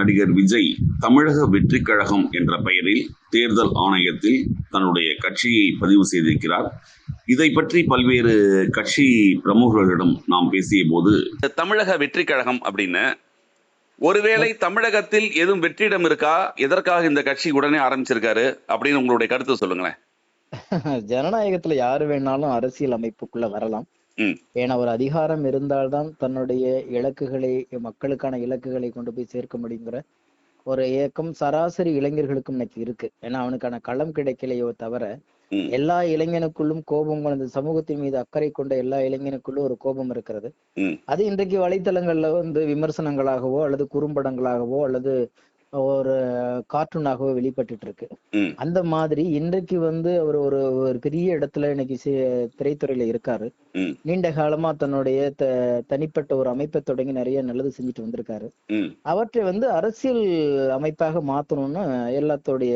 நடிகர் விஜய் தமிழக வெற்றிக் கழகம் என்ற பெயரில் தேர்தல் ஆணையத்தில் தன்னுடைய கட்சியை பதிவு செய்திருக்கிறார் இதை பற்றி பல்வேறு கட்சி பிரமுகர்களிடம் நாம் பேசிய போது தமிழக வெற்றி கழகம் அப்படின்னு ஒருவேளை தமிழகத்தில் எதுவும் வெற்றிடம் இருக்கா எதற்காக இந்த கட்சி உடனே ஆரம்பிச்சிருக்காரு அப்படின்னு உங்களுடைய கருத்து சொல்லுங்களேன் ஜனநாயகத்துல யாரு வேணாலும் அரசியல் அமைப்புக்குள்ள வரலாம். ஏன்னா ஒரு அதிகாரம் இருந்தால்தான் தன்னுடைய இலக்குகளை மக்களுக்கான இலக்குகளை கொண்டு போய் சேர்க்க முடியுங்கிற ஒரு இயக்கம் சராசரி இளைஞர்களுக்கும் இன்னைக்கு இருக்கு ஏன்னா அவனுக்கான களம் கிடைக்கலையோ தவிர. எல்லா இளைஞனுக்குள்ளும் கோபம் அந்த சமூகத்தின் மீது அக்கறை கொண்ட எல்லா இளைஞனுக்குள்ளும் ஒரு கோபம் இருக்கிறது. அது இன்றைக்கு வலைத்தளங்கள்ல வந்து விமர்சனங்களாகவோ அல்லது குறும்படங்களாகவோ அல்லது ஒரு கார்ட்டூனாகவோ வெளிப்பட்டுட்டு இருக்கு. அந்த மாதிரி இன்றைக்கு வந்து அவர் ஒரு ஒரு பெரிய இடத்துல இன்னைக்கு திரைத்துறையில இருக்காரு. நீண்ட காலமா தன்னுடைய த தனிப்பட்ட ஒரு அமைப்பை தொடங்கி நிறைய நல்லது செஞ்சுட்டு வந்திருக்காரு. அவற்றை வந்து அரசியல் அமைப்பாக மாத்தணும்னு எல்லாத்தோடைய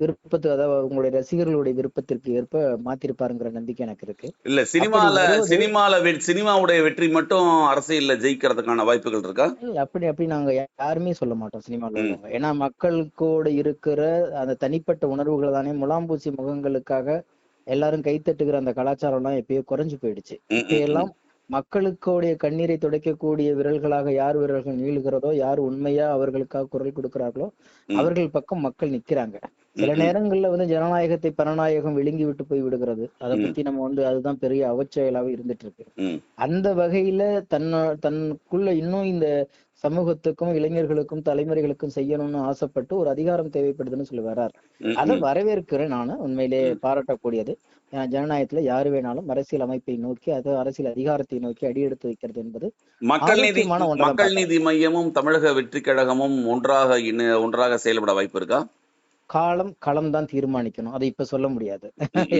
விருப்பத்து அதாவது உங்களுடைய ரசிகர்களுடைய விருப்பத்திற்கு ஏற்ப மாத்திருப்பாருங்கிற நம்பிக்கை எனக்கு இருக்கு. இல்ல சினிமால சினிமால சினிமாவுடைய வெற்றி மட்டும் அரசியல்ல ஜெயிக்கிறதுக்கான வாய்ப்புகள் இருக்கா? இல்ல, அப்படி அப்படி நாங்க யாருமே சொல்ல மாட்டோம் சினிமால ஏன்னா மக்களுக்கூட இருக்கிற அந்த தனிப்பட்ட உணர்வுகள் தானே முலாம்பூசி முகங்களுக்காக எல்லாரும் கைத்தட்டுகிற அந்த கலாச்சாரம் எல்லாம் எப்பயோ குறைஞ்சு போயிடுச்சு. இப்ப எல்லாம் மக்களுக்குடைய கண்ணீரை துடைக்கக்கூடிய விரல்களாக யார் விரல்கள் நீளுகிறதோ யார் உண்மையா அவர்களுக்காக குரல் கொடுக்கிறார்களோ. அவர்கள் பக்கம் மக்கள் நிக்கிறாங்க சில. நேரங்கள்ல வந்து ஜனநாயகத்தை பரநாயகம் விழுங்கி விட்டு போய் விடுகிறது அதை. பத்தி நம்ம வந்து அதுதான் பெரிய அவச்செயலாவே இருந்துட்டு இருக்கு. அந்த வகையில தன்ன தனக்குள்ள இன்னும் இந்த சமூகத்துக்கும் இளைஞர்களுக்கும் தலைமுறைகளுக்கும் செய்யணும்னு ஆசைப்பட்டு ஒரு அதிகாரம் தேவைப்படுதுன்னு சொல்லி வர்றார். அதை. வரவேற்கிறேன் நானு. உண்மையிலே. பாராட்டக்கூடியது. ஜனநாயகத்துல யாரு வேணாலும் அரசியல் அமைப்பை நோக்கி அது அரசியல் அதிகாரத்தை நோக்கி அடியெடுத்து வைக்கிறது என்பது மக்கள் நீதி மக்கள். நீதி மையமும் தமிழக வெற்றி கழகமும் ஒன்றாக ஒன்றாக செயல்பட வாய்ப்பு இருக்கா? காலம் களம் தான் தீர்மானிக்கணும். அதை இப்ப சொல்ல முடியாது.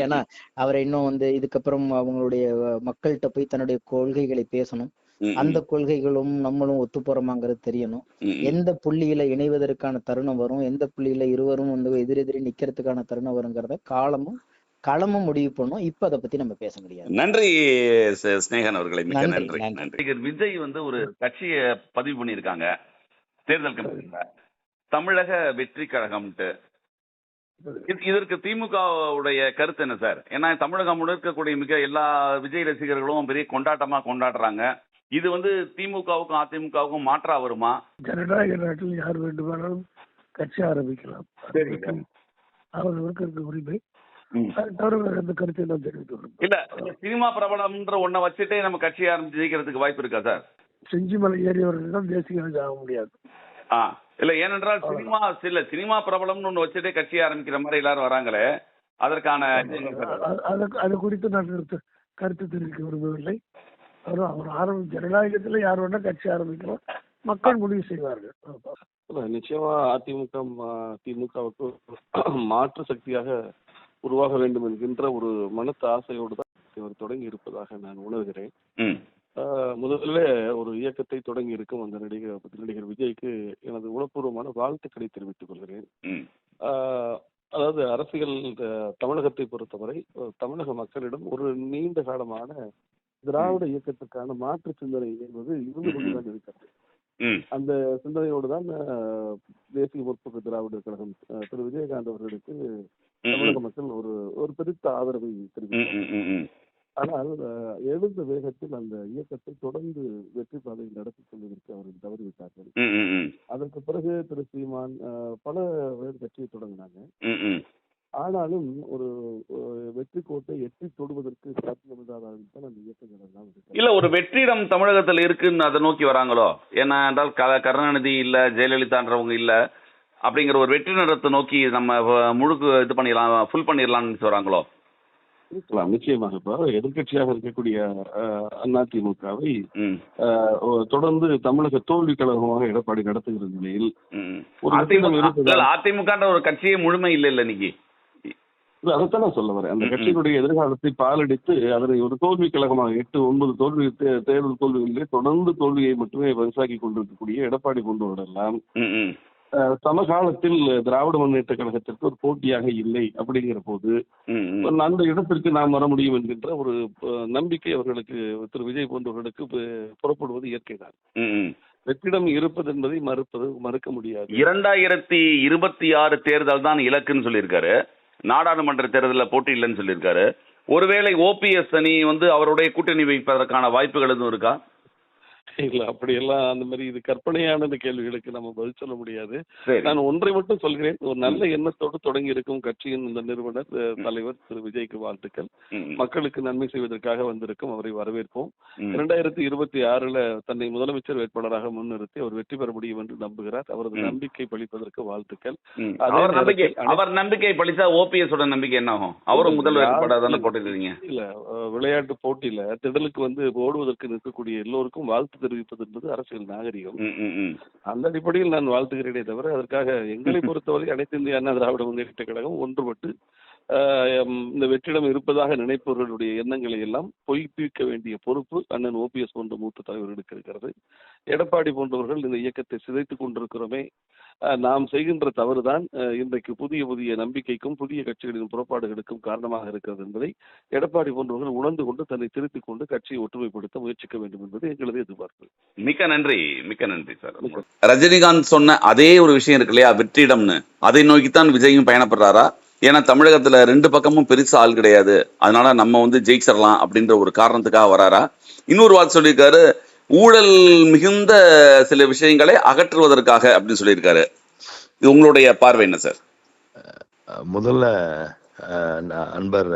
ஏன்னா அவரை இன்னும் வந்து இதுக்கப்புறம் அவங்களுடைய மக்கள்கிட்ட போய் தன்னுடைய கொள்கைகளை பேசணும். அந்த கொள்கைகளும் நம்மளும் ஒத்து போறோமாங்கிறது தெரியணும். எந்த புள்ளியில இணைவதற்கான தருணம் வரும் எந்த புள்ளியில இருவரும் வந்து எதிரெதிரி நிக்கிறதுக்கான தருணம் வருங்கிறத காலமும் களமும் முடிவு பண்ணும். இப்ப அதை பத்தி நம்ம பேச முடியாது. நன்றி சிநேகன் அவர்களை. மிக்க நன்றி, நன்றி. விஜய் வந்து ஒரு கட்சியை பதிவு பண்ணியிருக்காங்க. தேர்தல் கமிஷன்ல தமிழக வெற்றி கழகம்ட்டு இது- இதற்கு திமுகவுடைய கருத்து என்ன சார்? ஏன்னா தமிழகம் முழுக்க இருக்கக்கூடிய மிக எல்லா விஜய் ரசிகர்களும் பெரிய கொண்டாட்டமா கொண்டாடுறாங்க. இது வந்து திமுகவுக்கும் அதிமுகவுக்கும் மாற்றா வருமா? ஜனநாயக நாட்டில் யார் வேண்டுமானாலும் கட்சி ஆரம்பிக்கலாம். அவர்களுக்கு இருக்க உரிமை. இல்ல சினிமா பிரபலம்ன்ற ஒன்ன வச்சுட்டே நம்ம கட்சி ஆரம்பிச்சு ஜெயிக்கிறதுக்கு வாய்ப்பு இருக்கா சார்? செஞ்சிமலை ஏறியவர்கள் தான் தேசிய ஆக முடியாது. ஆ இல்ல ஏனென்றால் சினிமா இல்ல சினிமா பிரபலம்னு ஒண்ணு வச்சுட்டே கட்சி ஆரம்பிக்கிற மாதிரி எல்லாரும் வராங்களே அதற்கான? அது- குறித்து நான் கருத்து தெரிவிக்க விரும்பவில்லை. அவர் அவர் ஆரம்பி ஜனநாயகத்தில் யார் வேணா கட்சி ஆரம்பிக்கலாம். மக்கள் முடிவு செய்வார்கள். நிச்சயமா அதிமுக திமுகவுக்கு மாற்று சக்தியாக உருவாக வேண்டும் என்கின்ற ஒரு மனத்து ஆசையோடு தான் இவர் தொடங்கி இருப்பதாக நான் உணர்கிறேன். முதல்ல ஒரு இயக்கத்தை தொடங்கி இருக்கும் அந்த நடிகர் நடிகர் விஜய்க்கு எனது உணர்வுபூர்வமான வாழ்த்துக்களை தெரிவித்துக் கொள்கிறேன். அதாவது அரசியல் தமிழகத்தை பொறுத்தவரை தமிழக மக்களிடம் ஒரு நீண்ட காலமான திராவிட இயக்கத்துக்கான மாற்று சிந்தனை என்பது இருந்து கொண்டுதான் இருக்கிறது அந்த சிந்தனையோடு தான் தேசிய முற்போக்கு திராவிடர் கழகம் திரு விஜயகாந்த் அவர்களுக்கு தமிழக. மக்கள் ஒரு ஒரு பெருத்த ஆதரவை தெரிவித்தார். ஆனால் எழுந்த வேகத்தில் அந்த இயக்கத்தை தொடர்ந்து வெற்றி பாதையில் நடத்தி செல்வதற்கு அவர்கள் தவறிவிட்டார்கள். அதற்கு பிறகு திரு சீமான் பல பேர் கட்சியை தொடங்கினாங்க. ஆனாலும் ஒரு வெற்றி கோட்டை எட்டி தொடுவதற்கு சாத்தியமில்லாத அளவில் தான் அந்த இயக்கங்கள் எல்லாம் இருக்கிறது. இல்ல ஒரு வெற்றிடம் தமிழகத்துல இருக்குன்னு அதை நோக்கி வராங்களோ? ஏன்னா என்றால் க- கருணாநிதி இல்ல ஜெயலலிதான்றவங்க இல்ல அப்படிங்கிற ஒரு வெற்றி நடத்தை நோக்கி நம்ம முழுக்கு இது பண்ணிடலாம் ஃபுல் பண்ணிடலாம்னு சொல்றாங்களோ இருக்கலாம் நிச்சயமாக. இப்போ எதிர்க்கட்சியாக இருக்கக்கூடிய அதிமுகவை தொடர்ந்து தமிழக தோல்வி கழகமாக எடப்பாடி நடத்துகிற நிலையில் அதிமுக ஒரு கட்சியே முழுமை இல்ல இல்ல இன்னைக்கு. இல்ல, அதைத்தான் நான் சொல்ல வரேன் அந்த. கட்சியினுடைய எதிர்காலத்தை பாலடித்து அதனை ஒரு தோல்வி கழகமாக எட்டு ஒன்பது தோல்வி தேர்தல் தோல்விகளிலே தொடர்ந்து தோல்வியை மட்டுமே பரிசாக்கி கொண்டிருக்கக்கூடிய எடப்பாடி கொண்டவரெல்லாம் ம், ம். அஹ், சமகாலத்தில் திராவிட முன்னேற்ற கழகத்திற்கு ஒரு போட்டியாக இல்லை அப்படிங்கிற போது. அந்த இடத்திற்கு நாம் வர முடியும் என்கின்ற ஒரு நம்பிக்கை அவர்களுக்கு திரு விஜய் போன்றவர்களுக்கு புறப்படுவது இயற்கைதான். வெற்றிடம் இருப்பது என்பதை மறுப்பது மறுக்க முடியாது இரண்டாயிரத்தி இருபத்தி ஆறு தேர்தல் தான் இலக்குன்னு சொல்லியிருக்காரு நாடாளுமன்ற தேர்தலில் போட்டி இல்லைன்னு சொல்லியிருக்காரு. ஒருவேளை ஓபிஎஸ் அணி வந்து அவருடைய கூட்டணி வைப்பதற்கான வாய்ப்புகள் எதுவும் இருக்கா? இல்ல அப்படியெல்லாம் அந்த மாதிரி இது கற்பனையான கேள்விகளுக்கு நம்ம பதில் சொல்ல முடியாது. நான் ஒன்றை மட்டும் சொல்கிறேன். ஒரு நல்ல எண்ணத்தோடு தொடங்கி இருக்கும் கட்சியின் இந்த நிறுவனர் தலைவர் திரு. விஜய்க்கு வாழ்த்துக்கள். மக்களுக்கு நன்மை செய்வதற்காக வந்திருக்கும் அவரை வரவேற்போம். இரண்டாயிரத்தி இருபத்தி ஆறுல தன்னை முதலமைச்சர் வேட்பாளராக முன்னிறுத்தி அவர் வெற்றி பெற முடியும் என்று நம்புகிறார். அவரது. நம்பிக்கை பளிப்பதற்கு வாழ்த்துக்கள். அவர் நம்பிக்கை பழிச்சா ஓபிஎஸ் நம்பிக்கை என்ன ஆகும்? அவரும் முதல் வேட்பாளர். போட்டிருக்கீங்க? இல்ல விளையாட்டு போட்டியில திடலுக்கு வந்து ஓடுவதற்கு நிற்கக்கூடிய எல்லோருக்கும் வாழ்த்து தெரிவிப்பது என்பது அரசியல் நாகரிகம். அந்த அடிப்படையில் நான் வாழ்த்துகிறேனே தவிர அதற்காக எங்களை பொறுத்தவரை அனைத்து இந்திய அண்ணா திராவிட முன்னேற்ற கழகம் ஒன்றுபட்டு இந்த வெற்றிடம் இருப்பதாக நினைப்பவர்களுடைய எண்ணங்களை எல்லாம் பொய்ப்பிக்க வேண்டிய பொறுப்பு அண்ணன் ஓபிஎஸ் போன்ற மூத்த தலைவர்களுக்கு இருக்கிறது. எடப்பாடி போன்றவர்கள் இந்த இயக்கத்தை சிதைத்துக் கொண்டிருக்கிறோமே. நாம் செய்கின்ற தவறுதான் இன்றைக்கு புதிய புதிய நம்பிக்கைக்கும் புதிய கட்சிகளின் புறப்பாடுகளுக்கும் காரணமாக இருக்கிறது என்பதை எடப்பாடி போன்றவர்கள் உணர்ந்து கொண்டு தன்னை திருத்திக் கொண்டு கட்சியை ஒற்றுமைப்படுத்த முயற்சிக்க வேண்டும் என்பது எங்களது எதிர்பார்ப்பு. மிக்க நன்றி மிக்க நன்றி சார். ரஜினிகாந்த் சொன்ன அதே ஒரு விஷயம் இருக்கு இல்லையா வெற்றிடம்னு. அதை நோக்கித்தான் விஜயும் பயணப்படுறாரா? ஏன்னா தமிழகத்துல ரெண்டு பக்கமும் பெருசா ஆள் கிடையாது. அதனால நம்ம வந்து ஜெயிச்சிடலாம் அப்படின்ற ஒரு காரணத்துக்காக வராரா? இன்னொரு வார்த்தை சொல்லியிருக்காரு ஊழல் மிகுந்த சில விஷயங்களை அகற்றுவதற்காக அப்படின்னு சொல்லியிருக்காரு. இது உங்களுடைய பார்வை என்ன சார்? முதல்ல அன்பர்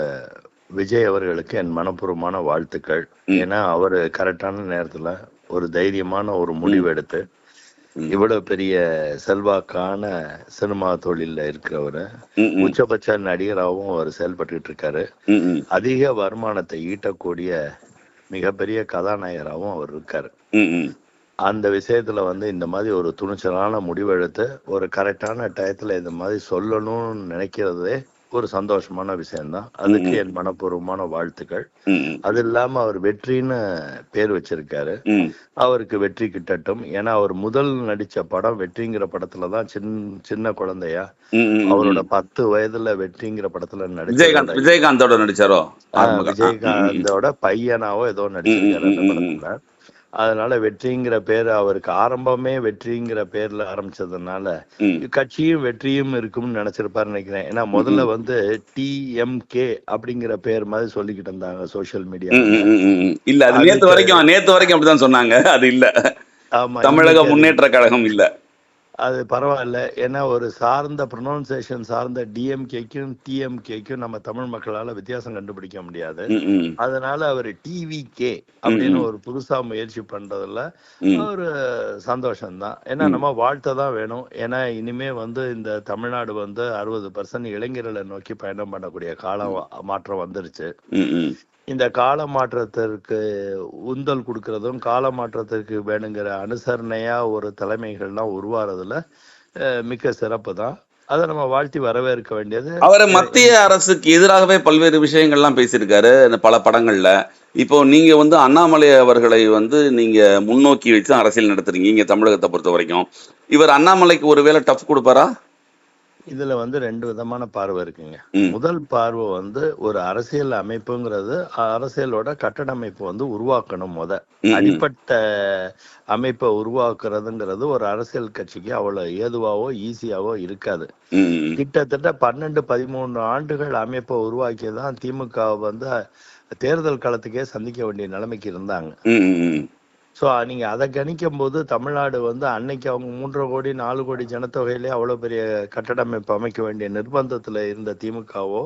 விஜய் அவர்களுக்கு என் மனப்பூர்வமான வாழ்த்துக்கள். ஏன்னா அவர் கரெக்டான நேரத்துல ஒரு தைரியமான ஒரு முடிவு எடுத்து. இவ்வளவு பெரிய செல்வாக்கான சினிமா தொழில்ல இருக்கிறவர் உச்சபட்ச நடிகராகவும் அவர் செயல்பட்டுட்டு இருக்காரு. அதிக வருமானத்தை ஈட்டக்கூடிய மிகப்பெரிய கதாநாயகராகவும் அவர் இருக்காரு. அந்த விஷயத்துல வந்து இந்த மாதிரி ஒரு துணிச்சலான முடிவெடுத்து ஒரு கரெக்டான டயத்துல இந்த மாதிரி சொல்லணும்னு நினைக்கிறதே ஒரு சந்தோஷமான விஷயம்தான். அதுக்கு. என் மனப்பூர்வமான வாழ்த்துக்கள். அது இல்லாம அவர் வெற்றின்னு பேர் வச்சிருக்காரு. அவருக்கு வெற்றி கிட்டட்டும். ஏன்னா அவர் முதல் நடிச்ச படம் வெற்றிங்கிற படத்துல தான் சின்ன சின்ன குழந்தையா. அவரோட பத்து வயதுல வெற்றிங்கிற படத்துல விஜயகாந்த் நடிச்ச விஜயகாந்தோட நடிச்சாரோ? விஜயகாந்தோட பையனாவோ ஏதோ நடிச்சிருக்காரு அந்த படத்துல. அதனால வெற்றிங்கிற பேரு அவருக்கு ஆரம்பமே வெற்றிங்கிற பேர்ல ஆரம்பிச்சதுனால. கட்சியும் வெற்றியும் இருக்கும்னு நினைச்சிருப்பாரு நினைக்கிறேன். ஏன்னா முதல்ல வந்து டிஎம்கே அப்படிங்கிற பேர் மாதிரி சொல்லிக்கிட்டு இருந்தாங்க சோசியல் மீடியா. இல்ல அது நேத்து வரைக்கும் நேத்து வரைக்கும் அப்படிதான் சொன்னாங்க. அது இல்ல. ஆமா தமிழக முன்னேற்ற கழகம் இல்ல. அது பரவாயில்ல ஏன்னா ஒரு சார்ந்த ப்ரொனவுன்சியேஷன் சார்ந்த டிஎம்கேக்கும் டிஎம்கேக்கும் நம்ம தமிழ் மக்களால வித்தியாசம் கண்டுபிடிக்க முடியாது அதனால அவர் டிவி கே அப்படின்னு. ஒரு புதுசா முயற்சி பண்றதுல. ஒரு சந்தோஷம்தான் ஏன்னா. நம்ம வாழ்த்த தான் வேணும் ஏன்னா இனிமே வந்து இந்த தமிழ்நாடு வந்து அறுபது பர்சன்ட் இளைஞர்களை நோக்கி பயணம் பண்ணக்கூடிய கால மாற்றம் வந்துருச்சு. இந்த கால மாற்றத்திற்கு உந்தல் கொடுக்கறதும் கால மாற்றத்திற்கு வேணுங்கிற அனுசரணையா ஒரு தலைமைகள்லாம் உருவாறதுல மிக்க சிறப்பு தான். அதை நம்ம வாழ்த்தி வரவேற்க வேண்டியது அவர் மத்திய அரசுக்கு எதிராகவே பல்வேறு விஷயங்கள்லாம் பேசியிருக்காரு இந்த பல படங்கள்ல. இப்போ நீங்க வந்து அண்ணாமலை அவர்களை வந்து நீங்க முன்னோக்கி வச்சு அரசியல் நடத்துறீங்க இங்க தமிழகத்தை பொறுத்த வரைக்கும் இவர் அண்ணாமலைக்கு ஒருவேளை டஃப் கொடுப்பாரா? இதுல வந்து ரெண்டு விதமான பார்வை இருக்குங்க. முதல் பார்வை வந்து ஒரு அரசியல் அமைப்புங்கிறது அரசியலோட கட்டடமைப்பு வந்து உருவாக்கணும் முத. அடிப்பட்ட அமைப்பை உருவாக்குறதுங்கிறது ஒரு அரசியல் கட்சிக்கு அவ்வளவு ஏதுவாவோ ஈஸியாவோ இருக்காது. கிட்டத்தட்ட பன்னெண்டு பதிமூணு ஆண்டுகள் அமைப்பை உருவாக்கி தான் திமுக வந்து தேர்தல் களத்துக்கே சந்திக்க வேண்டிய நிலைமைக்கு இருந்தாங்க. ஸோ நீங்க அதை கணிக்கும் போது தமிழ்நாடு வந்து அன்னைக்கு அவங்க மூன்றரை கோடி நாலு கோடி ஜனத்தொகையிலே அவ்வளவு பெரிய கட்டடமைப்பு அமைக்க வேண்டிய நிர்பந்தத்துல இருந்த திமுகவோ.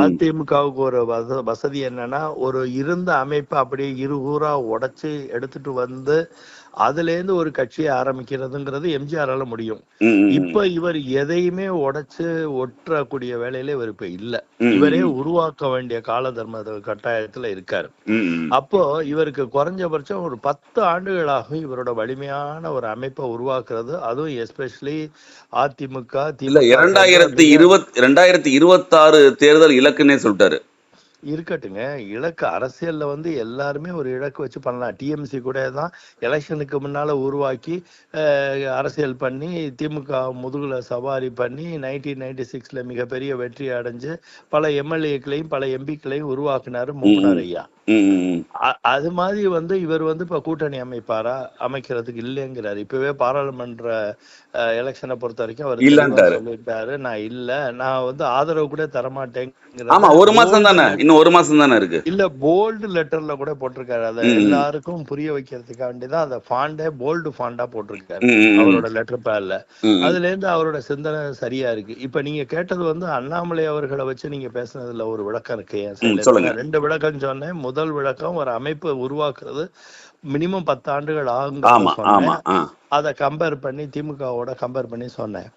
அதிமுகவுக்கு ஒரு வச வசதி என்னன்னா ஒரு இருந்த அமைப்பை அப்படியே இருகூறா உடைச்சு எடுத்துட்டு வந்து அதுல இருந்து ஒரு கட்சியை ஆரம்பிக்கிறதுங்கிறது எம்ஜிஆரால முடியும். இப்ப இவர் எதையுமே உடைச்சு ஒற்றக்கூடிய வேலையில இவர் இப்ப இல்ல. இவரே. உருவாக்க வேண்டிய கால தர்ம கட்டாயத்துல இருக்காரு. அப்போ இவருக்கு குறைஞ்சபட்சம் ஒரு பத்து ஆண்டுகளாகும் இவரோட வலிமையான ஒரு அமைப்பை உருவாக்குறது அதுவும் எஸ்பெஷலி அதிமுக இரண்டாயிரத்தி இருபத் இரண்டாயிரத்தி இருபத்தாறு தேர்தல் இலக்குன்னே சொல்லிட்டாரு. இருக்கட்டுங்க. இலக்கு அரசியல்ல வந்து எல்லாருமே ஒரு இலக்கு வச்சு பண்ணலாம். டிஎம்சி கூட தான் எலெக்ஷனுக்கு முன்னால உருவாக்கி அரசியல் பண்ணி திமுக முதுகுல சவாரி பண்ணி நைன்டீன் நைன்டி சிக்ஸ்ல மிகப்பெரிய வெற்றி அடைஞ்சு பல எம்எல்ஏக்களையும் பல எம்பிக்களையும் உருவாக்குனாரு மூப்பனார் ஐயா. அது மாதிரி வந்து இவர் வந்து இப்ப கூட்டணி அமைப்பாரா? அமைக்கிறதுக்கு இல்லைங்கிறாரு. இப்பவே பாராளுமன்ற எலெக்ஷனை பொறுத்த வரைக்கும் அவர். சொல்லிட்டாரு நான் இல்ல. நான் வந்து ஆதரவு கூட தரமாட்டேன் ஆமா ஒரு மாசம் தானே? இன்னும் ஒரு மாசம் தானே இருக்கு? இல்ல போல்டு லெட்டர்ல கூட போட்டிருக்காரு. அத. எல்லாருக்கும் புரிய வைக்கிறதுக்காக வேண்டிதான் அந்த ஃபாண்டே போல்டு ஃபாண்டா போட்டிருக்காரு. அவரோட லெட்டர் பேர்ல. அதுல இருந்து அவரோட சிந்தனை சரியா இருக்கு. இப்ப நீங்க கேட்டது வந்து அண்ணாமலை அவர்களை வச்சு நீங்க பேசுனதுல ஒரு விளக்கம் இருக்கு. ரெண்டு விளக்கம் சொன்னேன். முதல் விளக்கம் ஒரு அமைப்பு உருவாக்குறது மினிமம் பத்து ஆண்டுகள் ஆகும் அதை கம்பேர் பண்ணி திமுகவோட கம்பேர் பண்ணி சொன்னேன்.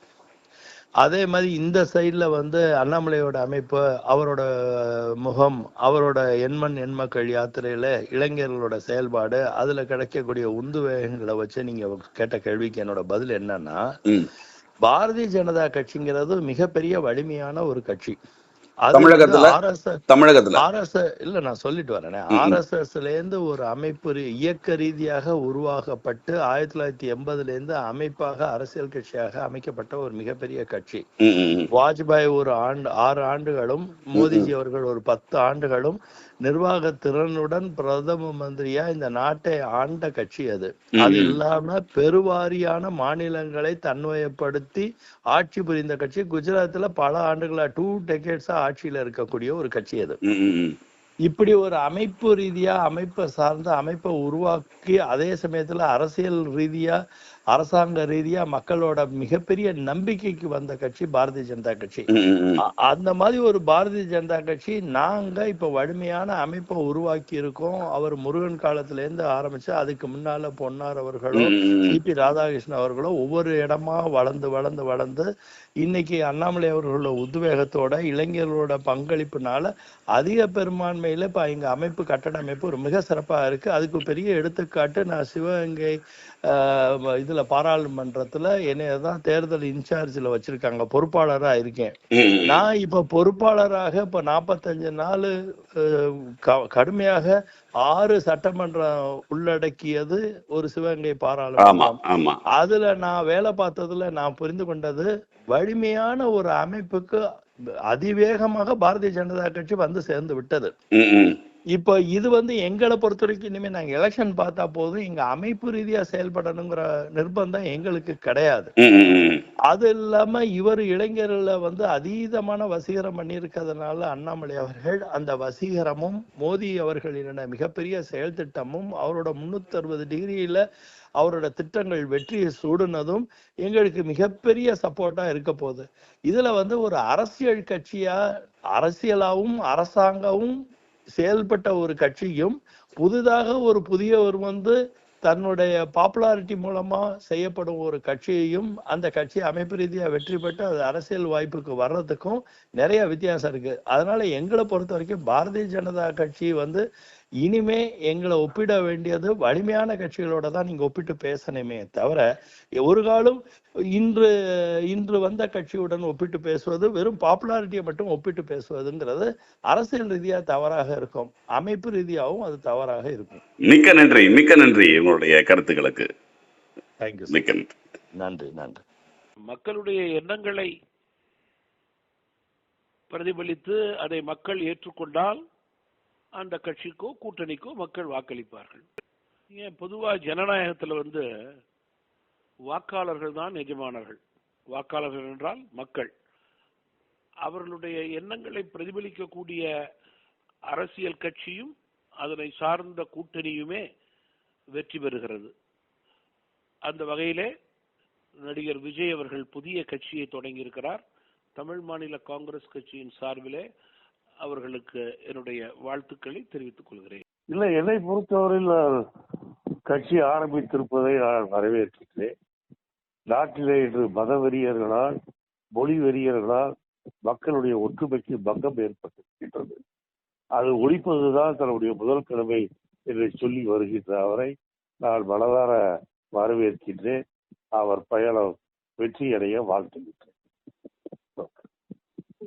அதே மாதிரி இந்த சைடுல வந்து அண்ணாமலையோட அமைப்பு அவரோட முகம் அவரோட எண்மண் எண்மக்கள் யாத்திரையில இளைஞர்களோட செயல்பாடு அதுல கிடைக்கக்கூடிய உந்து வேகங்களை வச்சு நீங்க கேட்ட கேள்விக்கு என்னோட பதில் என்னன்னா. பாரதிய ஜனதா கட்சிங்கிறது மிகப்பெரிய வலிமையான ஒரு கட்சி. தமிழகத்துல? தமிழகத்துல ஆர்எஸ்எஸ் இல்ல நான் சொல்லிட்டு வரேனே. ஆர்எஸ்எஸ்ல இருந்து ஒரு அமைப்பு இயக்க ரீதியாக உருவாக்கப்பட்டு ஆயிரத்தி தொள்ளாயிரத்தி எண்பதுல இருந்து அமைப்பாக அரசியல் கட்சியாக அமைக்கப்பட்ட ஒரு மிகப்பெரிய கட்சி. வாஜ்பாய் ஒரு ஆண்டு ஆறு ஆண்டுகளும் மோடிஜி அவர்கள் ஒரு பத்து ஆண்டுகளும் நிர்வாக திறனுடன் பிரதம மந்திரியா இந்த நாட்டை ஆண்ட கட்சி அது அது. இல்லாம பெருவாரியான மாநிலங்களை தன்வயப்படுத்தி ஆட்சி புரிந்த கட்சி குஜராத்ல பல ஆண்டுகளா டூ டெக்கேட்ஸா ஆட்சியில இருக்கக்கூடிய ஒரு கட்சி அது. இப்படி ஒரு அமைப்பு ரீதியா அமைப்பை சார்ந்த அமைப்பை உருவாக்கி அதே சமயத்துல அரசியல் ரீதியா அரசாங்க ரீதியா மக்களோட மிகப்பெரிய நம்பிக்கைக்கு வந்த கட்சி பாரதிய ஜனதா கட்சி. அந்த மாதிரி ஒரு பாரதிய ஜனதா கட்சி நாங்க இப்ப வலிமையான அமைப்பை உருவாக்கி இருக்கோம். அவர் முருகன் காலத்துல இருந்து ஆரம்பிச்சு அதுக்கு முன்னால பொன்னார் அவர்களும். சிபி ராதாகிருஷ்ணன் அவர்களும் ஒவ்வொரு இடமா வளர்ந்து வளர்ந்து வளர்ந்து இன்னைக்கு அண்ணாமலை அவர்களோட உத்வேகத்தோட இளைஞர்களோட பங்களிப்புனால அதிக பெரும்பான்மையில இப்ப எங்க அமைப்பு கட்டட அமைப்பு ஒரு மிக சிறப்பா இருக்கு. அதுக்கு பெரிய எடுத்துக்காட்டு நான் சிவகங்கை இதுல பாராளுமன்றத்துல என்னைய தான் தேர்தல் இன்சார்ஜ்ல வச்சிருக்காங்க. பொறுப்பாளரா இருக்கேன். நான் இப்ப பொறுப்பாளராக இப்ப நாற்பத்தஞ்சு நாள் கடுமையாக ஆறு சட்டமன்றம் உள்ளடக்கியது ஒரு சிவகங்கை பாராளுமன்றம். அதுல நான் வேலை பார்த்ததுல நான் புரிந்து கொண்டது வலிமையான ஒரு அமைப்புக்கு அதிவேகமாக பாரதிய ஜனதா கட்சி வந்து சேர்ந்து விட்டது. இப்போ இது வந்து எங்களை பொறுத்த வரைக்கும் இனிமே நாங்க எலெக்ஷன் பார்த்தா போதும். எங்க அமைப்பு ரீதியா செயல்படணுங்கிற நிர்பந்தம் எங்களுக்கு கிடையாது. அது இல்லாம இவர் இளைஞர்களை வந்து அதீதமான வசீகரம் பண்ணியிருக்கிறதுனால அண்ணாமலை அவர்கள் அந்த வசீகரமும் மோடி அவர்களின மிகப்பெரிய செயல் திட்டமும் அவரோட முன்னூத்தி அறுபது டிகிரியில அவரோட திட்டங்கள் வெற்றியை சூடுனதும் எங்களுக்கு மிகப்பெரிய சப்போர்ட்டா இருக்க போகுது. இதுல வந்து ஒரு அரசியல் கட்சியா அரசியலாவும் அரசாங்கமும் செயல்பட்ட ஒரு கட்சியும் புதிதாக ஒரு புதியவர் வந்து தன்னுடைய பாப்புலாரிட்டி மூலமா செய்யப்படும் ஒரு கட்சியையும் அந்த கட்சி அமைப்பு ரீதியாக வெற்றி பெற்று அது அரசியல் வாய்ப்புக்கு வர்றதுக்கும் நிறைய வித்தியாசம் இருக்கு. அதனால எங்களை பொறுத்த வரைக்கும் பாரதிய ஜனதா கட்சி வந்து இனிமே எங்களை ஒப்பிட வேண்டியது வலிமையான கட்சிகளோட தான் நீங்க ஒப்பிட்டு பேசணுமே தவிர ஒரு காலம் இன்று இன்று வந்த கட்சியுடன் ஒப்பிட்டு பேசுவது வெறும் பாப்புலாரிட்டியை மட்டும் ஒப்பிட்டு பேசுவதுங்கிறது அரசியல் ரீதியா தவறாக இருக்கும். அமைப்பு ரீதியாகவும் அது தவறாக இருக்கும். மிக்க நன்றி மிக்க நன்றி உங்களுடைய கருத்துக்களுக்கு. தேங்க்யூ மிக்க நன்றி. நன்றி நன்றி. மக்களுடைய எண்ணங்களை பிரதிபலித்து அதை மக்கள் ஏற்றுக்கொண்டால் அந்த கட்சிக்கோ கூட்டணிக்கோ மக்கள் வாக்களிப்பார்கள். ஏன்? பொதுவாக ஜனநாயகத்தில் வந்து வாக்காளர்கள் தான் எஜமானர்கள். வாக்காளர்கள் என்றால் மக்கள். அவர்களுடைய எண்ணங்களை பிரதிபலிக்கக்கூடிய அரசியல் கட்சியும் அதனை சார்ந்த கூட்டணியுமே வெற்றி பெறுகிறது. அந்த வகையிலே நடிகர் விஜய் அவர்கள் புதிய கட்சியை தொடங்கியிருக்கிறார். தமிழ் மாநில காங்கிரஸ் கட்சியின் சார்பிலே அவர்களுக்கு என்னுடைய வாழ்த்துக்களை தெரிவித்துக் கொள்கிறேன். இல்லை என்னை பொறுத்தவரையில் நான் கட்சி ஆரம்பித்திருப்பதை நான் வரவேற்கிறேன். நாட்டிலே இன்று மத வெறியர்களால் மொழி வெறியர்களால் மக்களுடைய ஒற்றுமைக்கு பங்கம் ஏற்பட்டிருக்கின்றது. அது ஒழிப்பதுதான் தன்னுடைய முதல் கடமை என்று சொல்லி வருகின்ற அவரை நான் மனதார வரவேற்கின்றேன். அவர் பயணம் வெற்றியடைய வாழ்த்துகின்றேன்.